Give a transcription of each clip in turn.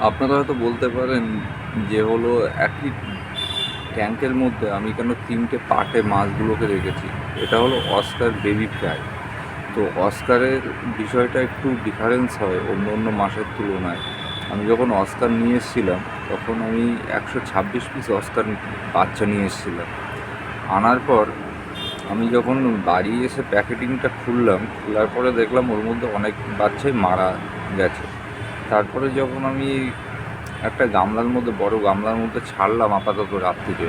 আপনারা হয়তো বলতে পারেন যে হলো একই ট্যাঙ্কের মধ্যে আমি কেন তিনটে পাটে মাছগুলোকে রেখেছি? এটা হলো অস্কার বেবি ফ্রাই। তো অস্কারের বিষয়টা একটু ডিফারেন্স হয় অন্য অন্য মাসের তুলনায়। আমি যখন অস্কার নিয়ে এসেছিলাম, তখন আমি একশো ছাব্বিশ পিস অস্কার বাচ্চা নিয়ে এসেছিলাম। আনার পর আমি যখন বাড়ি এসে প্যাকেটিংটা খুললাম, খোলার পরে দেখলাম ওর মধ্যে অনেক বাচ্চাই মারা গেছে। তারপরে যখন আমি একটা গামলার মধ্যে, বড় গামলার মধ্যে ছাড়লাম আপাতত রাত্রিরে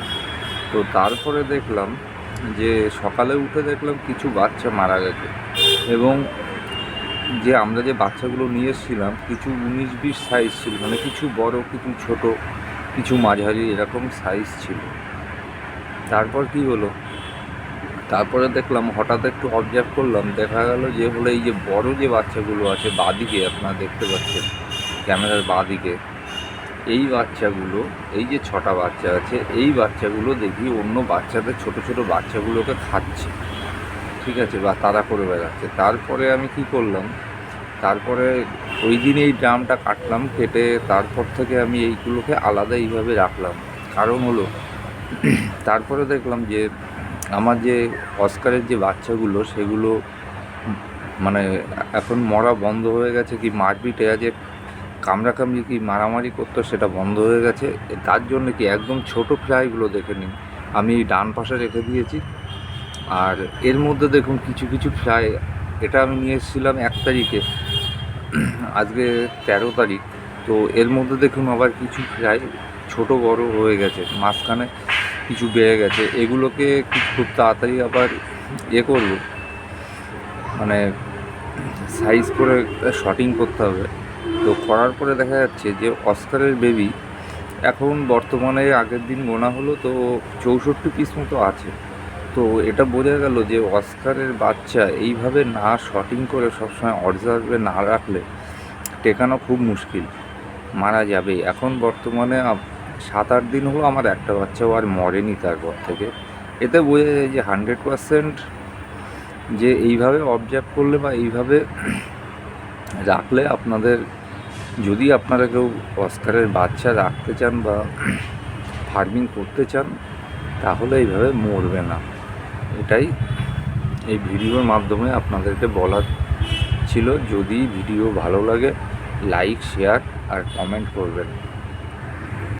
তো তারপরে দেখলাম যে সকালে উঠে দেখলাম কিছু বাচ্চা মারা গেছে এবং যে আমরা যে বাচ্চাগুলো নিয়ে এসেছিলাম, কিছু উনিশ বিশ সাইজ ছিল মানে কিছু বড়, কিছু ছোট, কিছু মাঝারি এরকম সাইজ ছিল। তারপর কি হলো? তারপরে দেখলাম হঠাৎ একটু অবজার্ভ করলাম, দেখা গেল যে হলো এই যে বড় যে বাচ্চাগুলো আছে বাদিকে আপনারা দেখতে পাচ্ছেন ক্যামেরার বাদিকে, এই বাচ্চাগুলো, এই যে ছটা বাচ্চা আছে, এই বাচ্চাগুলো দেখি অন্য বাচ্চাদের ছোট ছোট বাচ্চাগুলোকে খাচ্ছে। ঠিক আছে, বা তারা করে বেড়াচ্ছে। তারপরে আমি কি করলাম, তারপরে ওই দিন এই ড্রামটা কাটলাম, কেটে তারপর থেকে আমি এইগুলোকে আলাদা এইভাবে রাখলাম। কারণ হলো, তারপরে দেখলাম যে আমার যে অস্কারের যে বাচ্চাগুলো, সেগুলো মানে এখন মরা বন্ধ হয়ে গেছে, কি মারপিটে যে কামড়াকামড়ি কি মারামারি করতো সেটা বন্ধ হয়ে গেছে। তার জন্য কি একদম ছোট ফ্রাইগুলো দেখে নিন। আমি ডান পাশে রেখে দিয়েছি। আর এর মধ্যে দেখুন কিছু কিছু ফ্রাই এটা আমি নিয়ে এসেছিলাম এক তারিখে। আজকে তেরো তারিখ। তো এর মধ্যে দেখুন আবার কিছু ফ্রাই ছোট, বড় হয়ে গেছে। মাঝখানে কিছু বেড়ে গেছে। এগুলোকে খুব তাড়াতাড়ি আবার ইয়ে করব। মানে সাইজ করে শটিং করতে হবে। তো করার পরে দেখা যাচ্ছে যে অস্কারের বেবি এখন বর্তমানে আগের দিন গোনা হলো তো চৌষট্টি পিস মতো আছে। তো এটা বোঝা গেল যে অস্কারের বাচ্চা এইভাবে না শটিং করে সবসময় অবজার্ভে না রাখলে টেকানো খুব মুশকিল। মারা যাবে। এখন বর্তমানে সাত আট দিন হলো আমার একটা বাচ্চাও আর মরেনি তারপর থেকে। এতে বোঝা যায় যে হান্ড্রেড পারসেন্ট যে এইভাবে অবজার্ভ করলে বা এইভাবে রাখলে আপনাদের যদি আপনারা কেউ অস্কারের বাচ্চা রাখতে চান বা ফার্মিং করতে চান, তাহলে এইভাবে মরবে না। এটাই এই ভিডিওর মাধ্যমে আপনাদেরকে বলার ছিল। যদি ভিডিও ভালো লাগে, লাইক, শেয়ার আর কমেন্ট করবেন।